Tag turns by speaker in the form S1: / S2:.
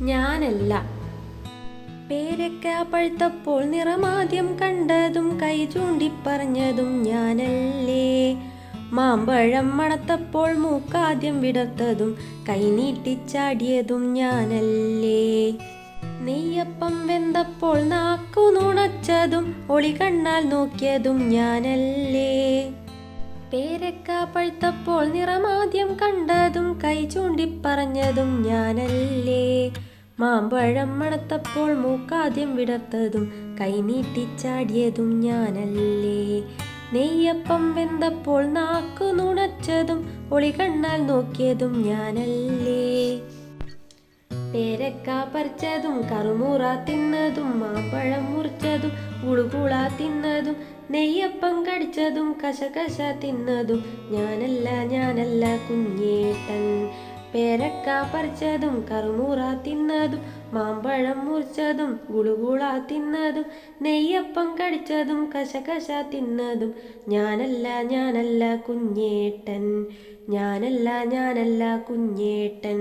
S1: ഞാനല്ല. പേരക്ക പഴുത്തപ്പോൾ നിറമാദ്യം കണ്ടതും കൈ ചൂണ്ടിപ്പറഞ്ഞതും ഞാനല്ലേ. മാമ്പഴം മണത്തപ്പോൾ മൂക്കാദ്യം വിടർത്തതും കൈ നീട്ടിച്ചാടിയതും ഞാനല്ലേ. നെയ്യപ്പം വെന്തപ്പോൾ നാക്കു നുണച്ചതും ഒളി കണ്ണാൽ നോക്കിയതും ഞാനല്ലേ. പേരക്ക പഴുത്തപ്പോൾ നിറമാദ്യം കണ്ടതും കൈ ചൂണ്ടിപ്പറഞ്ഞതും ഞാനല്ലേ. മാമ്പഴം മണത്തപ്പോൾ മൂക്കാദ്യം വിടർത്തതും കൈ നീട്ടിച്ചാടിയതും ഞാനല്ലേ. നെയ്യപ്പം വെന്തപ്പോൾ നാക്കു നുണച്ചതും ഒളി കണ്ണാൽ നോക്കിയതും ഞാനല്ലേ. പേരക്ക പറിച്ചതും കറുമൂറ തിന്നതും മാമ്പഴം മുറിച്ചതും ഉളുകുള തിന്നതും നെയ്യപ്പം കടിച്ചതും കശകശ തിന്നതും ഞാനല്ല ഞാനല്ല കുഞ്ഞേട്ടൻ. പേരക്ക പറിച്ചതും കറുമൂറ തിന്നതും മാമ്പഴം മുറിച്ചതും ഗുളുകുള തിന്നതും നെയ്യപ്പം കടിച്ചതും കശകശ തിന്നതും ഞാനല്ല ഞാനല്ല കുഞ്ഞേട്ടൻ. ഞാനല്ല ഞാനല്ല കുഞ്ഞേട്ടൻ.